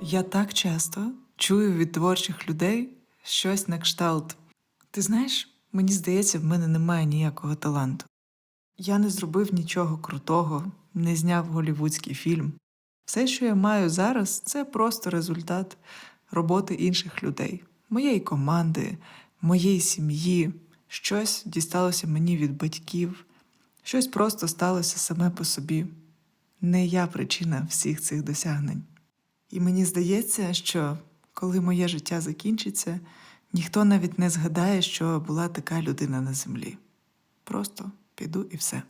Я так часто чую від творчих людей щось на кшталт. Ти знаєш, мені здається, в мене немає ніякого таланту. Я не зробив нічого крутого, не зняв голівудський фільм. Все, що я маю зараз, це просто результат роботи інших людей, моєї команди, моєї сім'ї. Щось дісталося мені від батьків, щось просто сталося саме по собі. Не я причина всіх цих досягнень. І мені здається, що коли моє життя закінчиться, ніхто навіть не згадає, що була така людина на землі. Просто піду і все.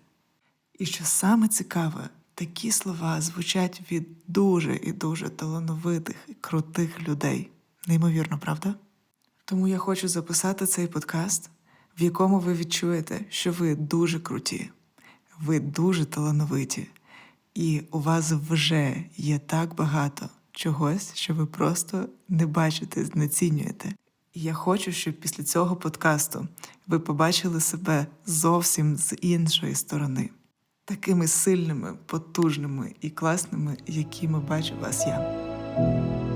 І що саме цікаве, такі слова звучать від дуже і дуже талановитих і крутих людей. Неймовірно, правда? Тому я хочу записати цей подкаст, в якому ви відчуєте, що ви дуже круті, ви дуже талановиті, і у вас вже є так багато чогось, що ви просто не бачите, знецінюєте. Я хочу, щоб після цього подкасту ви побачили себе зовсім з іншої сторони, такими сильними, потужними і класними, якими бачу вас я.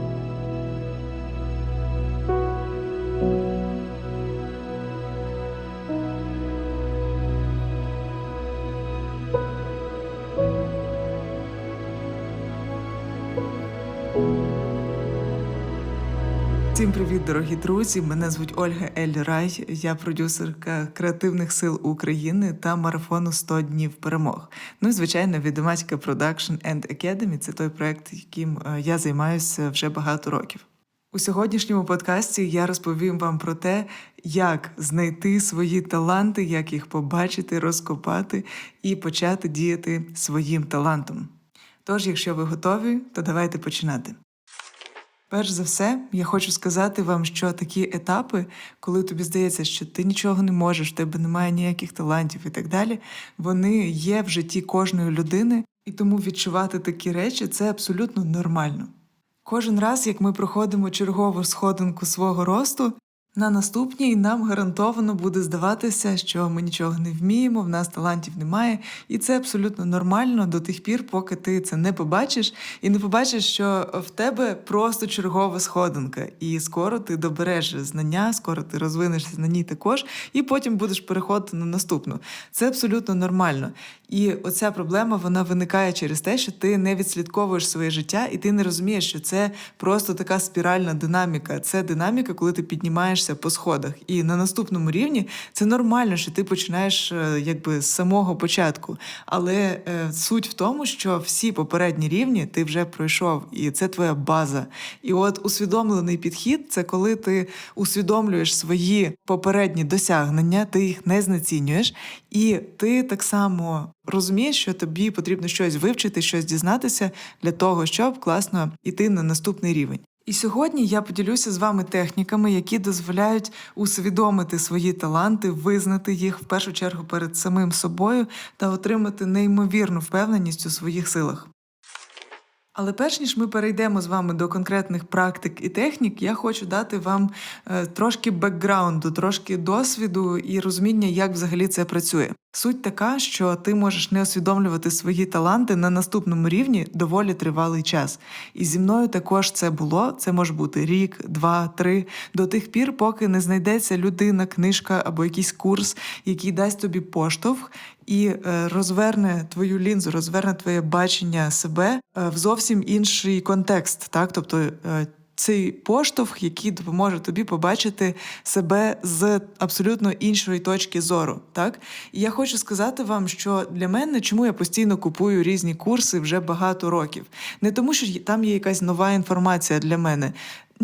Привіт, дорогі друзі! Мене звуть Ольга Ель Рай. Я продюсерка креативних сил України та марафону «100 днів перемог. Ну і звичайно, відомачка Production and Academy – це той проект, яким е, я займаюся вже багато років. У сьогоднішньому подкасті я розповім вам про те, як знайти свої таланти, як їх побачити, розкопати і почати діяти своїм талантом. Тож, якщо ви готові, то давайте починати. Перш за все, я хочу сказати вам, що такі етапи, коли тобі здається, що ти нічого не можеш, в тебе немає ніяких талантів і так далі, вони є в житті кожної людини, і тому відчувати такі речі це абсолютно нормально. Кожен раз, як ми проходимо чергову сходинку свого росту, на наступній нам гарантовано буде здаватися, що ми нічого не вміємо, в нас талантів немає, і це абсолютно нормально до тих пір, поки ти це не побачиш, і не побачиш, що в тебе просто чергова сходинка, і скоро ти добереш знання, скоро ти розвинешся на ній також, і потім будеш переходити на наступну. Це абсолютно нормально. І оця проблема вона виникає через те, що ти не відслідковуєш своє життя, і ти не розумієш, що це просто така спіральна динаміка. Це динаміка, коли ти піднімаєшся по сходах. І на наступному рівні це нормально, що ти починаєш е, якби з самого початку. Але е, суть в тому, що всі попередні рівні ти вже пройшов, і це твоя база. І от усвідомлений підхід це коли ти усвідомлюєш свої попередні досягнення, ти їх не знецінюєш, і ти так само розумієш, що тобі потрібно щось вивчити, щось дізнатися для того, щоб класно йти на наступний рівень. І сьогодні я поділюся з вами техніками, які дозволяють усвідомити свої таланти, визнати їх в першу чергу перед самим собою та отримати неймовірну впевненість у своїх силах. Але перш ніж ми перейдемо з вами до конкретних практик і технік, я хочу дати вам е, трошки бекграунду, трошки досвіду і розуміння, як взагалі це працює. Суть така, що ти можеш не усвідомлювати свої таланти на наступному рівні доволі тривалий час. І зі мною також це було. Це може бути рік, два, три, до тих пір, поки не знайдеться людина, книжка або якийсь курс, який дасть тобі поштовх. І е, розверне твою лінзу, розверне твоє бачення себе е, в зовсім інший контекст, так тобто е, цей поштовх, який допоможе тобі побачити себе з абсолютно іншої точки зору. Так і я хочу сказати вам, що для мене чому я постійно купую різні курси вже багато років, не тому, що там є якась нова інформація для мене.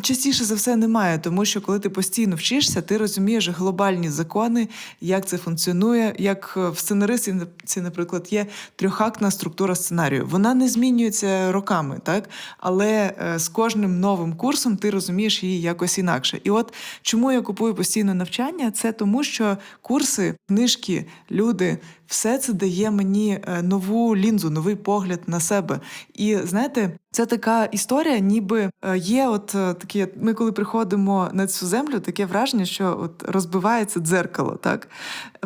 Частіше за все немає, тому що коли ти постійно вчишся, ти розумієш глобальні закони, як це функціонує. Як в сценаристі, наприклад, є трьохактна структура сценарію. Вона не змінюється роками, так але е, з кожним новим курсом ти розумієш її якось інакше. І от чому я купую постійно навчання, це тому, що курси, книжки, люди. Все це дає мені е, нову лінзу, новий погляд на себе. І знаєте, Це така історія, ніби е, є, от е, такі. Ми, коли приходимо на цю землю, таке враження, що от розбивається дзеркало, так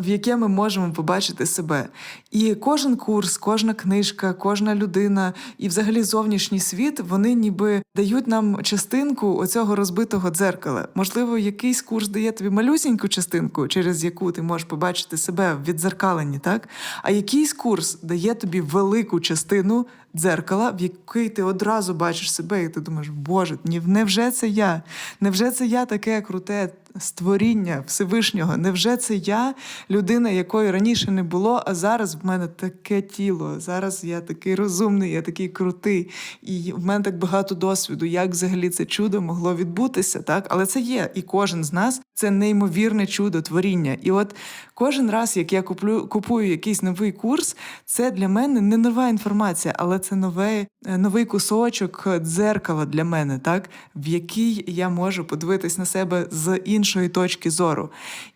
в яке ми можемо побачити себе. І кожен курс, кожна книжка, кожна людина і, взагалі, зовнішній світ, вони ніби дають нам частинку оцього розбитого дзеркала. Можливо, якийсь курс дає тобі малюсіньку частинку, через яку ти можеш побачити себе в відзеркаленні, так? А якийсь курс дає тобі велику частину дзеркала, в який ти одразу бачиш себе, і ти думаєш, Боже, невже це я? Невже це я таке круте створіння Всевишнього? Невже це я, людина, якої раніше не було, а зараз в мене таке тіло, зараз я такий розумний, я такий крутий, і в мене так багато досвіду, як взагалі це чудо могло відбутися, так? Але це є, і кожен з нас це неймовірне чудо творіння. І от кожен раз, як я куплю, купую якийсь новий курс, це для мене не нова інформація, але це новий, новий кусочок дзеркала для мене, так в який я можу подивитись на себе з іншої точки зору.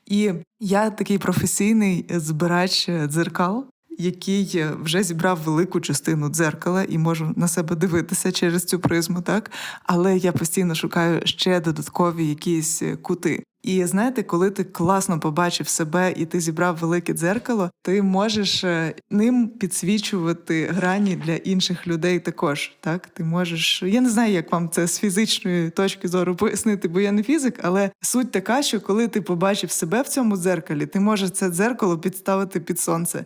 І я такий професійний збирач дзеркал. Який вже зібрав велику частину дзеркала і можу на себе дивитися через цю призму, так але я постійно шукаю ще додаткові якісь кути. І знаєте, коли ти класно побачив себе і ти зібрав велике дзеркало, ти можеш е, ним підсвічувати грані для інших людей також. Так, ти можеш. Я не знаю, як вам це з фізичної точки зору пояснити, бо я не фізик, але суть така, що коли ти побачив себе в цьому дзеркалі, ти можеш це дзеркало підставити під сонце.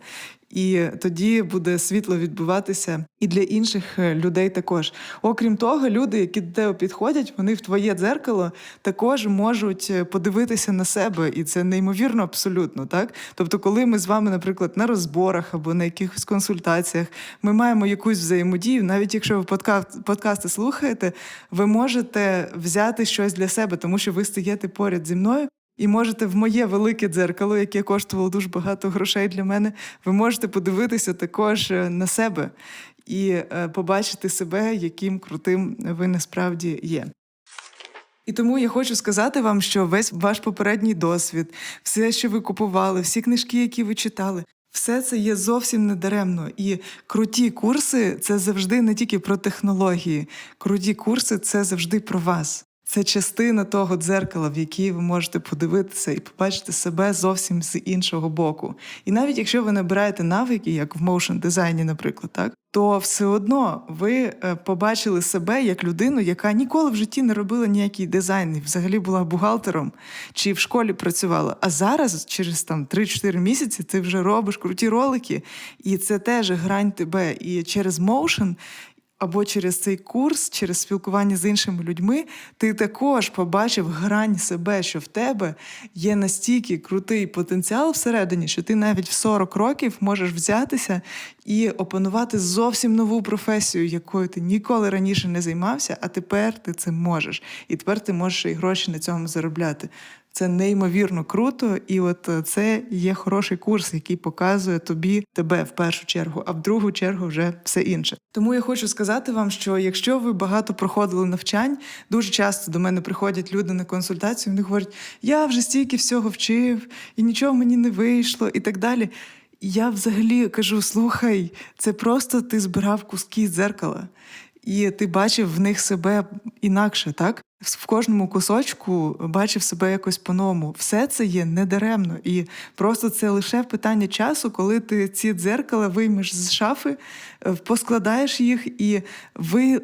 І тоді буде світло відбуватися і для інших е, людей також. Окрім того, люди, які до тебе підходять, вони в твоє дзеркало також можуть е, подивитися на себе, і це неймовірно абсолютно. Так, тобто, коли ми з вами, наприклад, на розборах або на якихось консультаціях, ми маємо якусь взаємодію, навіть якщо ви подкаст, подкасти слухаєте, ви можете взяти щось для себе, тому що ви стаєте поряд зі мною. І можете в моє велике дзеркало, яке коштувало дуже багато грошей для мене, ви можете подивитися також е, на себе і е, побачити себе, яким крутим ви насправді є. І тому я хочу сказати вам, що весь ваш попередній досвід, все, що ви купували, всі книжки, які ви читали, все це є зовсім недаремно. І круті курси це завжди не тільки про технології. Круті курси це завжди про вас. Це частина того дзеркала, в якій ви можете подивитися і побачити себе зовсім з іншого боку. І навіть якщо ви набираєте навики, як в моушн дизайні, наприклад, так то все одно ви е, побачили себе як людину, яка ніколи в житті не робила ніякий дизайн, і взагалі була бухгалтером чи в школі працювала. А зараз, через там 3-4 місяці, ти вже робиш круті ролики, і це теж грань тебе. І через моушен або через цей курс, через спілкування з іншими людьми, ти також побачив грань себе, що в тебе є настільки крутий потенціал всередині, що ти навіть в 40 років можеш взятися і опанувати зовсім нову професію, якою ти ніколи раніше не займався, а тепер ти це можеш. І тепер ти можеш і гроші на цьому заробляти. Це неймовірно круто, і от е, це є хороший курс, який показує тобі тебе в першу чергу, а в другу чергу вже все інше. Тому я хочу сказати вам, що якщо ви багато проходили навчань, дуже часто до мене приходять люди на консультацію. Вони говорять, я вже стільки всього вчив, і нічого мені не вийшло, і так далі. Я взагалі кажу: слухай, це просто ти збирав куски дзеркала, і ти бачив в них себе інакше, так? В кожному кусочку бачив себе якось по-новому. Все це є недаремно. І просто це лише питання часу, коли ти ці дзеркала виймеш з шафи, е, поскладаєш їх, і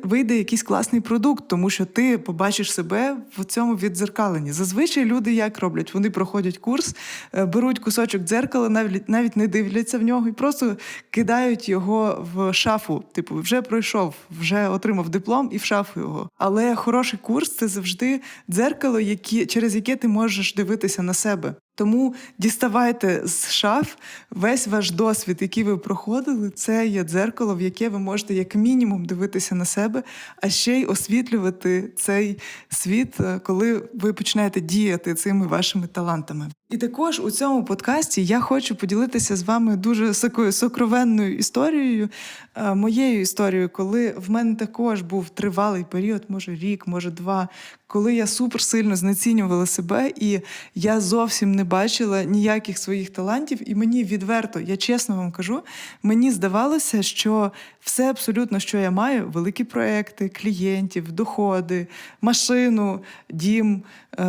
вийде якийсь класний продукт, тому що ти побачиш себе в цьому віддзеркаленні. Зазвичай люди як роблять? Вони проходять курс, е, беруть кусочок дзеркала, навіть навіть не дивляться в нього і просто кидають його в шафу. Типу, вже пройшов, вже отримав диплом і в шафу його. Але хороший курс це завжди дзеркало, які, через яке ти можеш дивитися на себе. Тому діставайте з шаф весь ваш досвід, який ви проходили, це є дзеркало, в яке ви можете як мінімум дивитися на себе, а ще й освітлювати цей світ, е, коли ви починаєте діяти цими вашими талантами. І також у цьому подкасті я хочу поділитися з вами дуже такою сокровенною історією, е, моєю історією, коли в мене також був тривалий період, може рік, може два, коли я супер сильно знецінювала себе, і я зовсім не бачила ніяких своїх талантів. І мені відверто, я чесно вам кажу, мені здавалося, що все абсолютно, що я маю, великі проекти, клієнтів, доходи, машину, дім,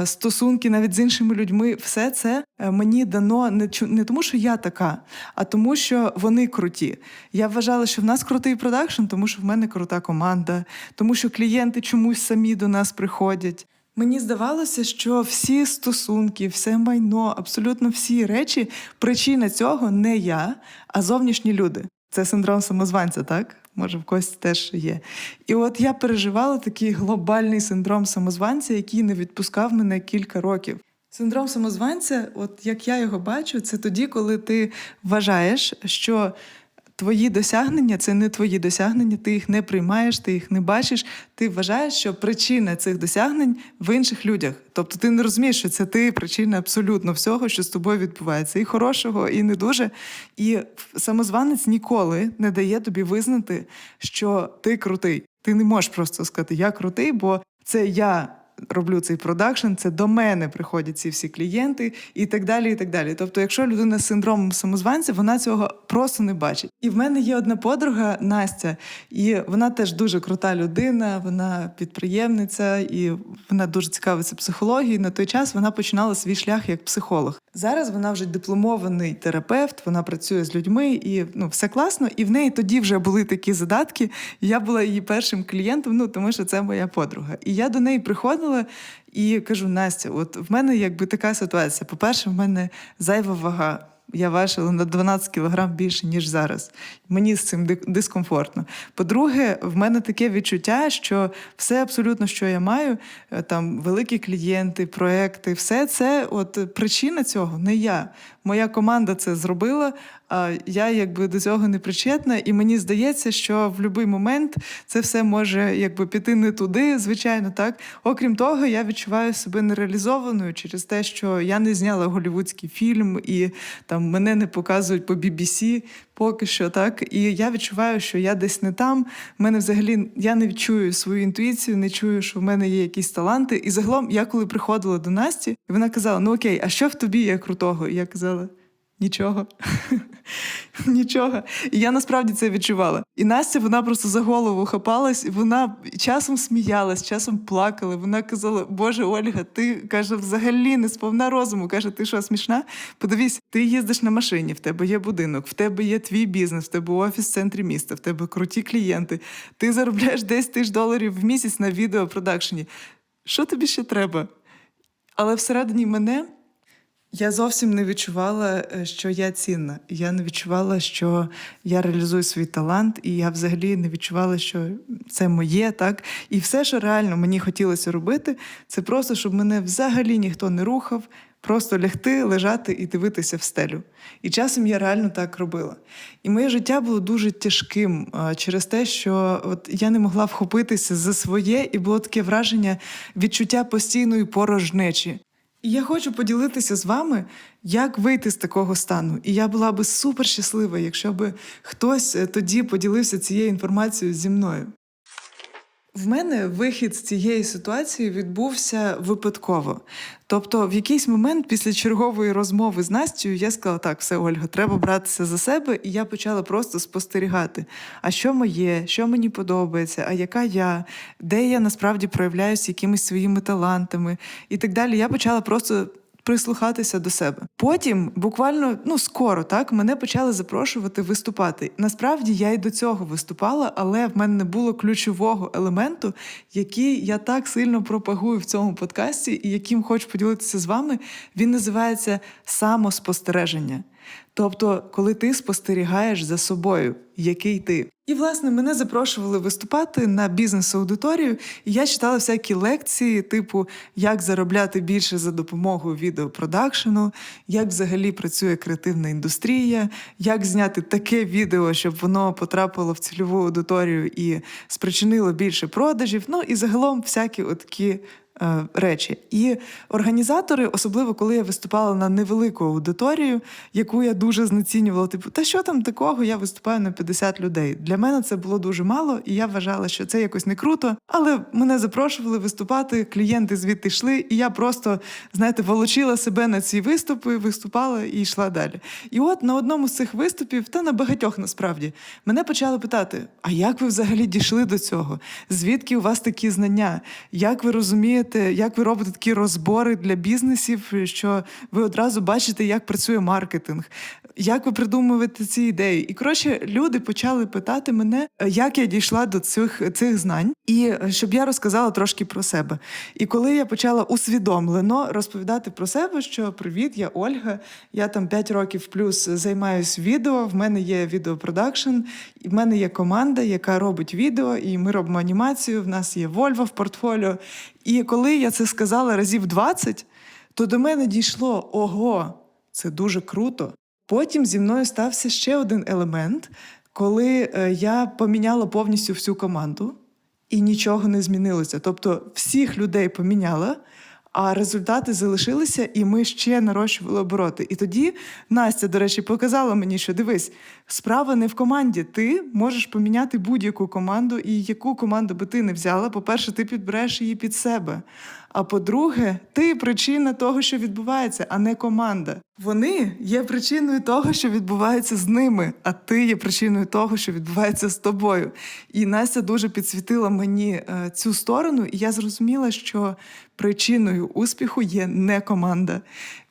стосунки навіть з іншими людьми, все це е, мені дано не не тому, що я така, а тому, що вони круті. Я вважала, що в нас крутий продакшн, тому що в мене крута команда, тому що клієнти чомусь самі до нас приходять. Мені здавалося, що всі стосунки, все майно, абсолютно всі речі, причина цього не я, а зовнішні люди. Це синдром самозванця, так? Може, в когось теж є. І от я переживала такий глобальний синдром самозванця, який не відпускав мене кілька років. Синдром самозванця, от як я його бачу, це тоді, коли ти вважаєш, що твої досягнення це не твої досягнення, ти їх не приймаєш, ти їх не бачиш. Ти вважаєш, що причина цих досягнень в інших людях. Тобто ти не розумієш, що це ти причина абсолютно всього, що з тобою відбувається, і хорошого, і не дуже. І самозванець ніколи не дає тобі визнати, що ти крутий. Ти не можеш просто сказати Я крутий, бо це я роблю цей продакшн, це до мене приходять ці всі клієнти і так далі. і так далі. Тобто, якщо людина з синдромом самозванця, вона цього просто не бачить. І в мене є одна подруга Настя, і вона теж дуже крута людина, вона підприємниця, і вона дуже цікавиться психологією. На той час вона починала свій шлях як психолог. Зараз вона вже дипломований терапевт, вона працює з людьми, і ну все класно. І в неї тоді вже були такі задатки. Я була її першим клієнтом, ну тому що це моя подруга. І я до неї приходила і кажу: Настя, от в мене якби така ситуація. По-перше, в мене зайва вага. Я важила на 12 кілограм більше, ніж зараз. Мені з цим дискомфортно. По-друге, в мене таке відчуття, що все абсолютно, що я маю, е, там великі клієнти, проекти, все це от причина цього не я. Моя команда це зробила, я якби до цього не причетна. І мені здається, що в будь-який момент це все може якби піти не туди, звичайно, так. Окрім того, я відчуваю себе нереалізованою через те, що я не зняла голівудський фільм, і там мене не показують по BBC поки що, так. І я відчуваю, що я десь не там. В мене взагалі я не відчую свою інтуїцію, не чую, що в мене є якісь таланти. І загалом, я коли приходила до Насті, вона казала: Ну окей, а що в тобі є крутого? І я казала. Нічого. Нічого. І я насправді це відчувала. І Настя вона просто за голову хапалась, вона часом сміялась, часом плакала. Вона казала: Боже, Ольга, ти каже, взагалі не сповна розуму. Каже, ти що смішна? Подивись, ти їздиш на машині, в тебе є будинок, в тебе є твій бізнес, в тебе офіс в центрі міста, в тебе круті клієнти. Ти заробляєш 10 тисяч доларів в місяць на відеопродакшені. Що тобі ще треба? Але всередині мене. Я зовсім не відчувала, е, що я цінна. Я не відчувала, що я реалізую свій талант, і я взагалі не відчувала, що це моє, так. І все, що реально мені хотілося робити, це просто, щоб мене взагалі ніхто не рухав, просто лягти, лежати і дивитися в стелю. І часом я реально так робила. І моє життя було дуже тяжким е, через те, що от я не могла вхопитися за своє, і було таке враження відчуття постійної порожнечі. І я хочу поділитися з вами, як вийти з такого стану. І я була би супер щаслива, якщо би хтось е, тоді поділився цією інформацією зі мною. В мене вихід з цієї ситуації відбувся випадково. Тобто, в якийсь момент після чергової розмови з Настю я сказала: так, все, Ольга, треба братися за себе, і я почала просто спостерігати. А що моє, що мені подобається, а яка я, де я насправді проявляюся якимись своїми талантами і так далі. Я почала просто прислухатися до себе. Потім, буквально ну скоро, так мене почали запрошувати виступати. Насправді я й до цього виступала, але в мене не було ключового елементу, який я так сильно пропагую в цьому подкасті, і яким хочу поділитися з вами. Він називається самоспостереження. Тобто, коли ти спостерігаєш за собою, який ти. І, власне, мене запрошували виступати на бізнес-аудиторію, і я читала всякі лекції, типу, як заробляти більше за допомогою відеопродакшену, як взагалі працює креативна індустрія, як зняти таке відео, щоб воно потрапило в цільову аудиторію і спричинило більше продажів. Ну і загалом всякі отакі речі. І організатори, особливо коли я виступала на невелику аудиторію, яку я дуже знецінювала, типу, та що там такого? Я виступаю на 50 людей. Для мене це було дуже мало, і я вважала, що це якось не круто. Але мене запрошували виступати, клієнти звідти йшли, і я просто, знаєте, волочила себе на ці виступи, виступала і йшла далі. І от на одному з цих виступів, та на багатьох насправді, мене почали питати: а як ви взагалі дійшли до цього? Звідки у вас такі знання? Як ви розумієте, як ви робите такі розбори для бізнесів, що ви одразу бачите, як працює маркетинг? Як ви придумуєте ці ідеї? І коротше, люди почали питати мене, як я дійшла до цих, цих знань, і е, щоб я розказала трошки про себе. І коли я почала усвідомлено розповідати про себе, що привіт, я Ольга, я там 5 років плюс займаюсь відео. В мене є відеопродакшн, і в мене є команда, яка робить відео, і ми робимо анімацію. В нас є Вольво в портфоліо. І коли я це сказала разів 20, то до мене дійшло ого, це дуже круто. Потім зі мною стався ще один елемент, коли е, я поміняла повністю всю команду і нічого не змінилося. Тобто всіх людей поміняла, а результати залишилися, і ми ще нарощували обороти. І тоді Настя, до речі, показала мені, що дивись, справа не в команді. Ти можеш поміняти будь-яку команду, і яку команду би ти не взяла. По-перше, ти підбереш її під себе. А по-друге, ти причина того, що відбувається, а не команда. Вони є причиною того, що відбувається з ними, а ти є причиною того, що відбувається з тобою. І Настя дуже підсвітила мені е, цю сторону, і я зрозуміла, що причиною успіху є не команда.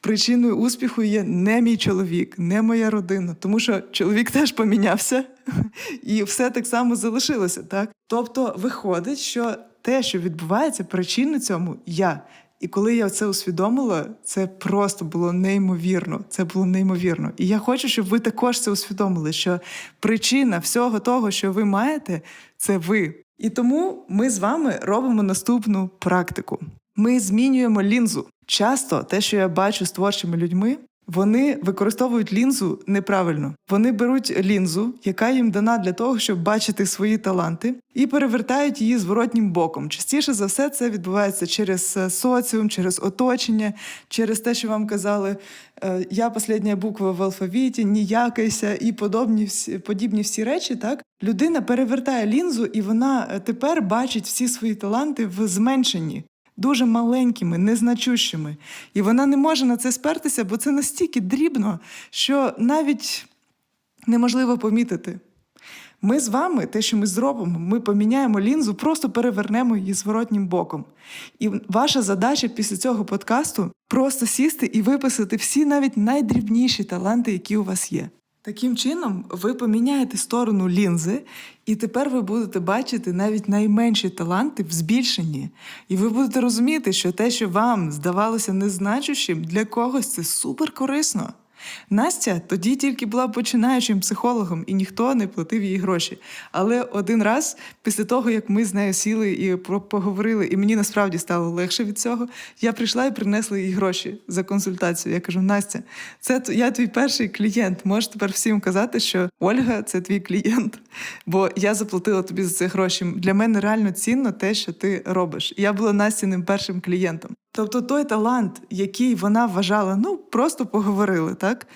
Причиною успіху є не мій чоловік, не моя родина, тому що чоловік теж помінявся, і все так само залишилося. Так, тобто, виходить, що те, що відбувається, причина цьому я. І коли я це усвідомила, це просто було неймовірно. Це було неймовірно. І я хочу, щоб ви також це усвідомили, що причина всього того, що ви маєте, це ви. І тому ми з вами робимо наступну практику. Ми змінюємо лінзу. Часто те, що я бачу з творчими людьми, вони використовують лінзу неправильно. Вони беруть лінзу, яка їм дана для того, щоб бачити свої таланти, і перевертають її зворотнім боком. Частіше за все, це відбувається через е, соціум, через оточення, через те, що вам казали. е, Я остання буква в алфавіті, ніякайся і подобні подібні всі речі. Так людина перевертає лінзу, і вона е, тепер бачить всі свої таланти в зменшенні дуже маленькими, незначущими. І вона не може на це спертися, бо це настільки дрібно, що навіть неможливо помітити. Ми з вами, те, що ми зробимо, ми поміняємо лінзу, просто перевернемо її зворотнім боком. І ваша задача після цього подкасту просто сісти і виписати всі навіть найдрібніші таланти, які у вас є. Таким чином, ви поміняєте сторону лінзи, і тепер ви будете бачити навіть найменші таланти в збільшенні. І ви будете розуміти, що те, що вам здавалося незначущим, для когось це супер корисно. Настя тоді тільки була починаючим психологом, і ніхто не платив їй гроші. Але один раз, після того, як ми з нею сіли і поговорили, і мені насправді стало легше від цього, я прийшла і принесла їй гроші за консультацію. Я кажу: Настя, це я твій перший клієнт. Можеш тепер всім казати, що Ольга це твій клієнт, бо я заплатила тобі за це гроші. Для мене реально цінно те, що ти робиш. Я була Настіним першим клієнтом. Тобто той талант, який вона вважала, ну просто поговорили, так?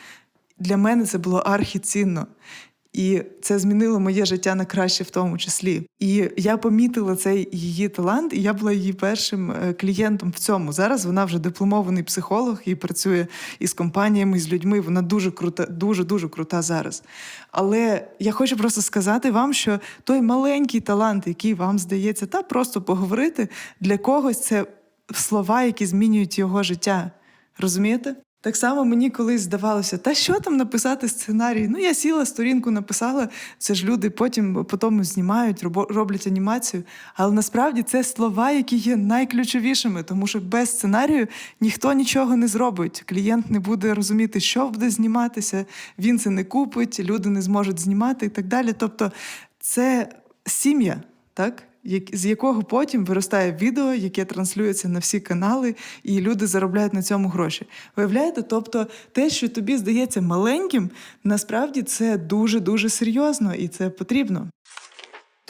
Для мене це було архіцінно. І це змінило моє життя на краще в тому числі. І я помітила цей її талант, і я була її першим е, клієнтом в цьому. Зараз вона вже дипломований психолог і працює із компаніями, і з людьми. Вона дуже крута, дуже дуже крута зараз. Але я хочу просто сказати вам, що той маленький талант, який вам здається, та просто поговорити для когось це слова, які змінюють його життя. Розумієте? Так само мені колись здавалося, та що там написати сценарій? Ну, я сіла, сторінку написала, це ж люди потім по тому знімають, роблять анімацію. Але насправді це слова, які є найключовішими, тому що без сценарію ніхто нічого не зробить. Клієнт не буде розуміти, що буде зніматися, він це не купить, люди не зможуть знімати і так далі. Тобто, це сім'я, так? З якого потім виростає відео, яке транслюється на всі канали, і люди заробляють на цьому гроші. Виявляєте? Тобто, те, що тобі здається маленьким, насправді це дуже дуже серйозно і це потрібно.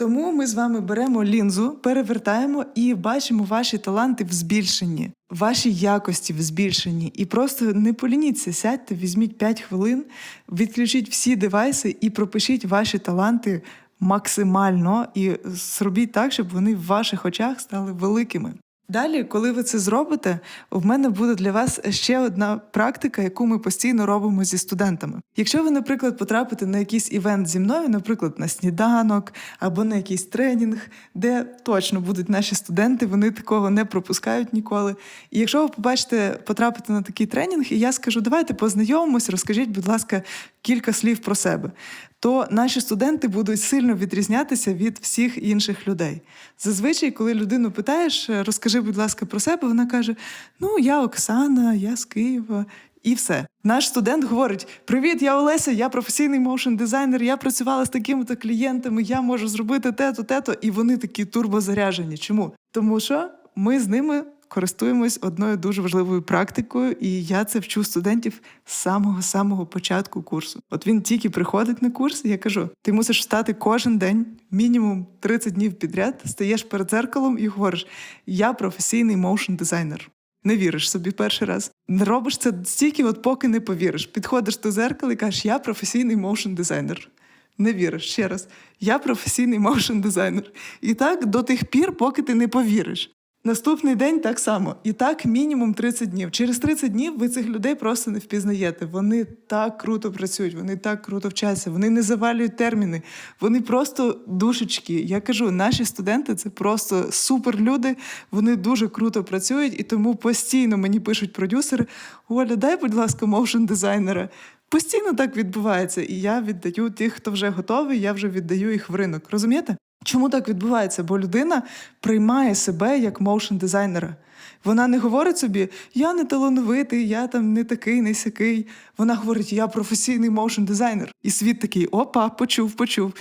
Тому ми з вами беремо лінзу, перевертаємо і бачимо ваші таланти в збільшенні, ваші якості в збільшенні. І просто не полініться, сядьте, візьміть 5 хвилин, відключіть всі девайси і пропишіть ваші таланти максимально і зробіть так, щоб вони в ваших очах стали великими. Далі, коли ви це зробите, в мене буде для вас ще одна практика, яку ми постійно робимо зі студентами. Якщо ви, наприклад, потрапите на якийсь івент зі мною, наприклад, на сніданок або на якийсь тренінг, де точно будуть наші студенти, вони такого не пропускають ніколи. І якщо ви побачите, потрапите на такий тренінг, і я скажу, давайте познайомимось, розкажіть, будь ласка, кілька слів про себе. То наші студенти будуть сильно відрізнятися від всіх інших людей. Зазвичай, коли людину питаєш, розкажи, будь ласка, про себе, вона каже: Ну, я Оксана, я з Києва. І все. Наш студент говорить: Привіт, я Олеся, я професійний моушен дизайнер, я працювала з такими-то клієнтами, я можу зробити те-то, те-то. І вони такі турбозаряжені. Чому? Тому що ми з ними користуємось одною дуже важливою практикою, і я це вчу студентів з самого самого початку курсу. От він тільки приходить на курс, і я кажу: ти мусиш встати кожен день, мінімум 30 днів підряд, стаєш перед зеркалом і говориш: Я професійний моушен дизайнер. Не віриш собі перший раз. Не робиш це стільки, от поки не повіриш. Підходиш до зеркала і кажеш, я професійний моушен дизайнер. Не віриш ще раз. Я професійний моушен дизайнер. І так до тих пір, поки ти не повіриш. Наступний день так само. І так мінімум 30 днів. Через 30 днів ви цих людей просто не впізнаєте. Вони так круто працюють, вони так круто вчаться, вони не завалюють терміни, вони просто душечки. Я кажу, наші студенти це просто суперлюди, вони дуже круто працюють, і тому постійно мені пишуть продюсери: Оля, дай, будь ласка, моушен дизайнера. Постійно так відбувається, і я віддаю тих, хто вже готовий, я вже віддаю їх в ринок. Розумієте? Чому так відбувається? Бо людина приймає себе як моушен дизайнера. Вона не говорить собі, я не талановитий, я там не такий, не сякий. Вона говорить, я професійний моушен дизайнер. І світ такий: опа, почув, почув.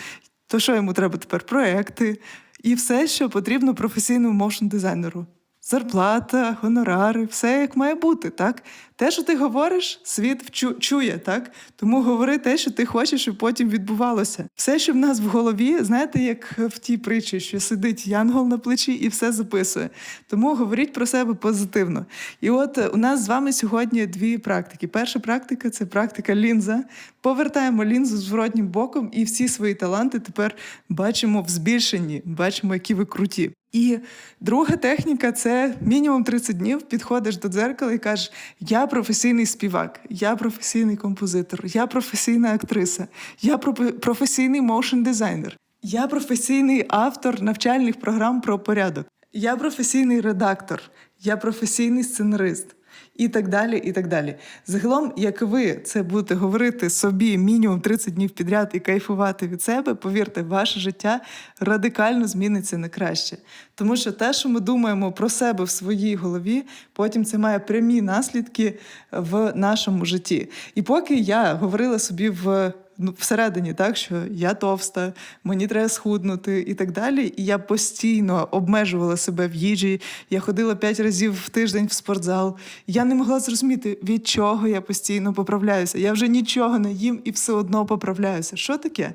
То що йому треба тепер? Проекти і все, що потрібно професійному моушен дизайнеру. Зарплата, гонорари, все як має бути, так? Те, що ти говориш, світ чує, так? Тому говори те, що ти хочеш, щоб потім відбувалося. Все, що в нас в голові, знаєте, як в тій притчі, що сидить янгол на плечі і все записує. Тому говоріть про себе позитивно. І от у нас з вами сьогодні дві практики. Перша практика це практика лінза. Повертаємо лінзу зворотнім боком, і всі свої таланти тепер бачимо в збільшенні, бачимо, які ви круті. І друга техніка це мінімум 30 днів. Підходиш до дзеркала і кажеш: Я професійний співак, я професійний композитор, я професійна актриса, я професійний моушен дизайнер, я професійний автор навчальних програм про порядок, я професійний редактор, я професійний сценарист. І так далі, і так далі. Загалом, як ви це будете говорити собі мінімум 30 днів підряд і кайфувати від себе, повірте, ваше життя радикально зміниться на краще. Тому що те, що ми думаємо про себе в своїй голові, потім це має прямі наслідки в нашому житті. І поки я говорила собі в ну, всередині, так що я товста, мені треба схуднути і так далі. І я постійно обмежувала себе в їжі. Я ходила п'ять разів в тиждень в спортзал. Я не могла зрозуміти, від чого я постійно поправляюся. Я вже нічого не їм і все одно поправляюся. Що таке?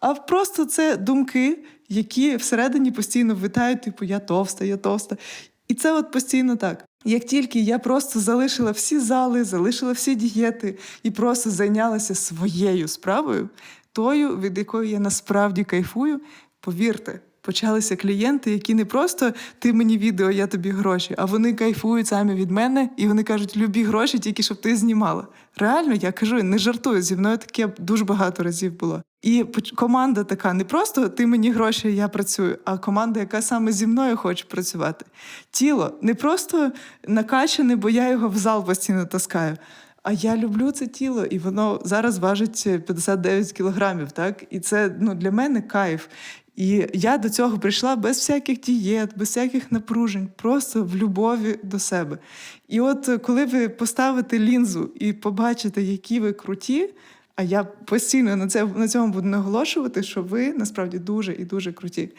А просто це думки, які всередині постійно витають, типу я товста, я товста. І це от постійно так. Як тільки я просто залишила всі зали, залишила всі дієти і просто зайнялася своєю справою, тою, від якої я насправді кайфую, повірте, почалися клієнти, які не просто ти мені відео, я тобі гроші, а вони кайфують самі від мене, і вони кажуть, любі гроші, тільки щоб ти знімала. Реально, я кажу, не жартую, зі мною таке дуже багато разів було. І команда така не просто ти мені гроші, я працюю, а команда, яка саме зі мною хоче працювати. Тіло не просто накачане, бо я його в зал постійно таскаю. А я люблю це тіло, і воно зараз важить 59 кілограмів. Так, і це ну для мене кайф. І я до цього прийшла без всяких дієт, без всяких напружень, просто в любові до себе. І от коли ви поставите лінзу і побачите, які ви круті. А я постійно на це на цьому буду наголошувати, що ви насправді дуже і дуже круті.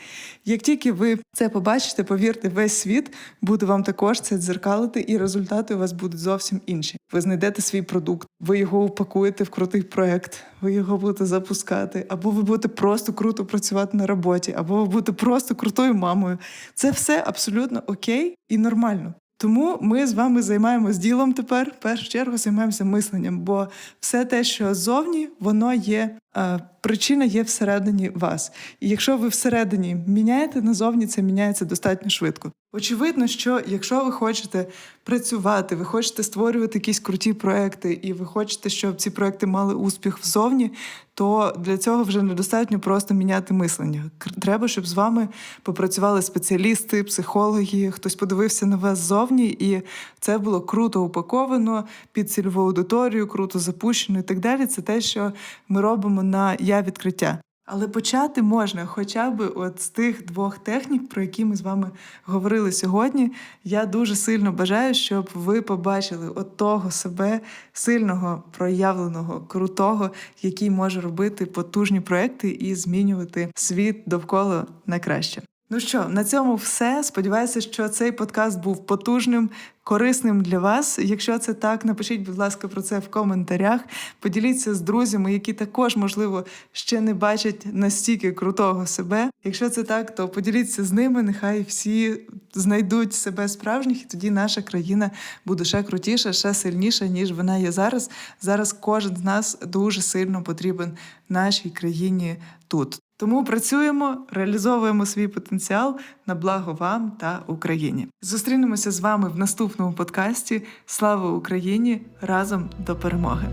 Як тільки ви це побачите, повірте, весь світ буде вам також це дзеркалити, і результати у вас будуть зовсім інші. Ви знайдете свій продукт, ви його упакуєте в крутий проект, ви його будете запускати, або ви будете просто круто працювати на роботі, або ви будете просто крутою мамою. Це все абсолютно окей і нормально. Тому ми з вами займаємось ділом тепер. В першу чергу займаємося мисленням, бо все те, що зовні, воно є. Е, причина є всередині вас. І якщо ви всередині міняєте назовні, це міняється достатньо швидко. Очевидно, що якщо ви хочете працювати, ви хочете створювати якісь круті проекти, і ви хочете, щоб ці проекти мали успіх взовні, то для цього вже недостатньо просто міняти мислення. Треба, щоб з вами попрацювали спеціалісти, психологи, хтось подивився на вас ззовні, і це було круто упаковано під цільову аудиторію, круто запущено і так далі. Це те, що ми робимо на я відкриття. Але почати можна хоча б от з тих двох технік, про які ми з вами говорили сьогодні. Я дуже сильно бажаю, щоб ви побачили от того себе сильного, проявленого, крутого, який може робити потужні проекти і змінювати світ довкола на краще. Ну що, на цьому все. Сподіваюся, що цей подкаст був потужним, корисним для вас. Якщо це так, напишіть, будь ласка, про це в коментарях. Поділіться з друзями, які також, можливо, ще не бачать настільки крутого себе. Якщо це так, то поділіться з ними. Нехай всі знайдуть себе справжніх, і тоді наша країна буде ще крутіша, ще сильніша, ніж вона є зараз. Зараз кожен з нас дуже сильно потрібен нашій країні тут. Тому працюємо, реалізовуємо свій потенціал на благо вам та Україні. Зустрінемося з вами в наступному подкасті. Слава Україні! Разом до перемоги!